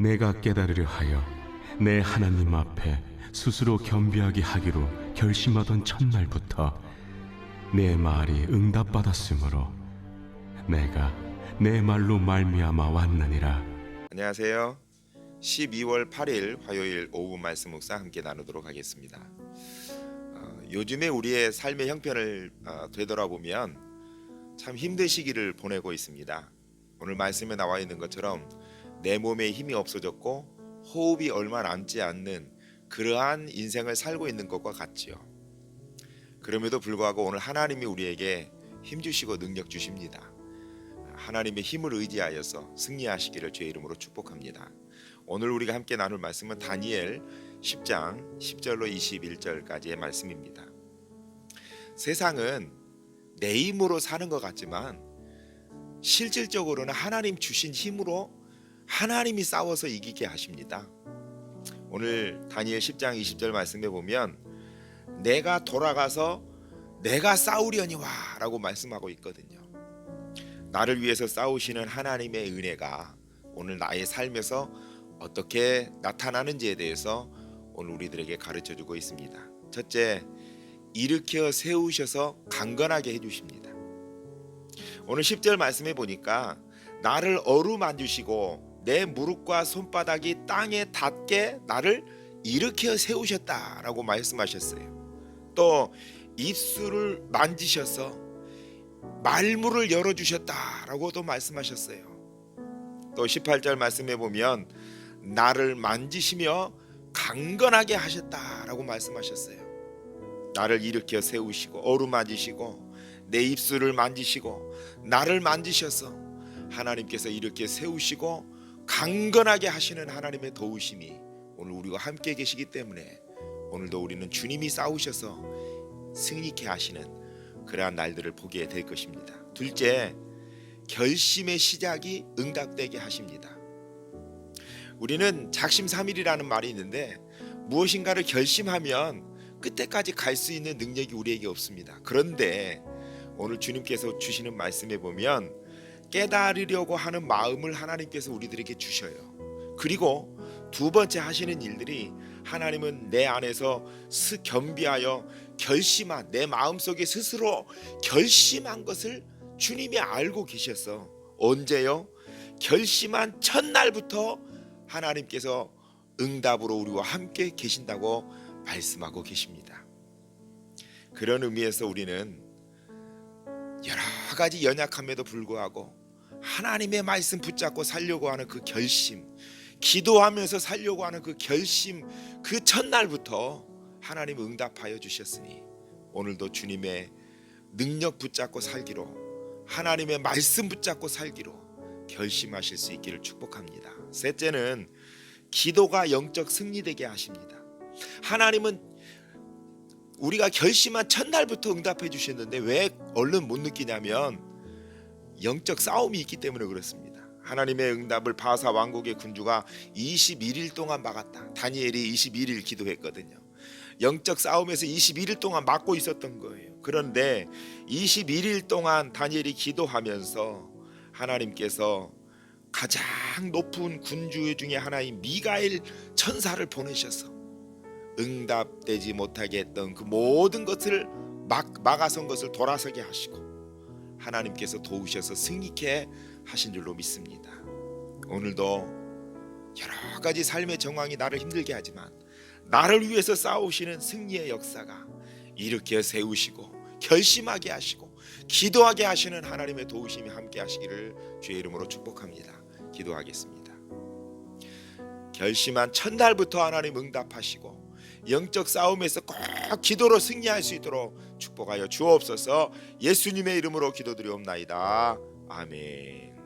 내가 깨달으려 하여 내 하나님 앞에 스스로 겸비하게 하기로 결심하던 첫날부터 내 말이 응답받았으므로 내가 내 말로 말미암아 왔느니라 안녕하세요. 12월 8일 화요일 오후 말씀 묵상 함께 나누도록 하겠습니다. 어, 요즘에 우리의 삶의 형편을 어, 되돌아보면 참 힘든 시기를 보내고 있습니다. 오늘 말씀에 나와 있는 것처럼 내 몸에 힘이 없어졌고 호흡이 얼마 남지 않는 그러한 인생을 살고 있는 것과 같지요. 그럼에도 불구하고 오늘 하나님이 우리에게 힘 주시고 능력 주십니다. 하나님의 힘을 의지하여서 승리하시기를 주의 이름으로 축복합니다. 오늘 우리가 함께 나눌 말씀은 다니엘 10장 10절로 21절까지의 말씀입니다. 세상은 내 힘으로 사는 것 같지만 실질적으로는 하나님 주신 힘으로 하나님이 싸워서 이기게 하십니다. 오늘 다니엘 10장 20절 말씀에 보면 내가 돌아가서 내가 싸우려니와라고 말씀하고 있거든요. 나를 위해서 싸우시는 하나님의 은혜가 오늘 나의 삶에서 어떻게 나타나는지에 대해서 오늘 우리들에게 가르쳐 주고 있습니다. 첫째, 일으켜 세우셔서 강건하게 해 주십니다. 오늘 10절 말씀해 보니까 나를 어루만주시고 내 무릎과 손바닥이 땅에 닿게 나를 일으켜 세우셨다라고 말씀하셨어요. 또 입술을 만지셔서 말문을 열어 주셨다라고도 말씀하셨어요. 또 18절 말씀해 보면 나를 만지시며 강건하게 하셨다라고 말씀하셨어요. 나를 일으켜 세우시고 어루만지시고 내 입술을 만지시고 나를 만지셔서 하나님께서 이렇게 세우시고 강건하게 하시는 하나님의 도우심이 오늘 우리와 함께 계시기 때문에 오늘도 우리는 주님이 싸우셔서 승리케 하시는 그러한 날들을 보게 될 것입니다. 둘째, 결심의 시작이 응답되게 하십니다. 우리는 작심삼일이라는 말이 있는데 무엇인가를 결심하면 끝에까지 갈 수 있는 능력이 우리에게 없습니다. 그런데 오늘 주님께서 주시는 말씀에 보면 깨달으려고 하는 마음을 하나님께서 우리들에게 주셔요. 그리고 두 번째 하시는 일들이 하나님은 내 안에서 스 겸비하여 결심한 내 마음속에 스스로 결심한 것을 주님이 알고 계셔서 언제요? 결심한 첫날부터 하나님께서 응답으로 우리와 함께 계신다고 말씀하고 계십니다. 그런 의미에서 우리는 가지 연약함에도 불구하고 하나님의 말씀 붙잡고 살려고 하는 그 결심, 기도하면서 살려고 하는 그 결심, 그 첫날부터 하나님 응답하여 주셨으니 오늘도 주님의 능력 붙잡고 살기로 하나님의 말씀 붙잡고 살기로 결심하실 수 있기를 축복합니다. 셋째는 기도가 영적 승리되게 하십니다. 하나님은 우리가 결심한 첫날부터 응답해 주셨는데 왜 얼른 못 느끼냐면 영적 싸움이 있기 때문에 그렇습니다. 하나님의 응답을 바사 왕국의 군주가 21일 동안 막았다. 다니엘이 21일 기도했거든요. 영적 싸움에서 21일 동안 막고 있었던 거예요. 그런데 21일 동안 다니엘이 기도하면서 하나님께서 가장 높은 군주 중에 하나인 미가엘 천사를 보내셔서 응답되지 못하게 했던 그 모든 것을 막 막아선 것을 돌아서게 하시고 하나님께서 도우셔서 승리케 하신 줄로 믿습니다. 오늘도 여러 가지 삶의 정황이 나를 힘들게 하지만 나를 위해서 싸우시는 승리의 역사가 일으켜 세우시고 결심하게 하시고 기도하게 하시는 하나님의 도우심이 함께 하시기를 주의 이름으로 축복합니다. 기도하겠습니다. 결심한 첫날부터 하나님 응답하시고 영적 싸움에서 꼭 기도로 승리할 수 있도록 축복하여 주옵소서. 예수님의 이름으로 기도드리옵나이다. 아멘.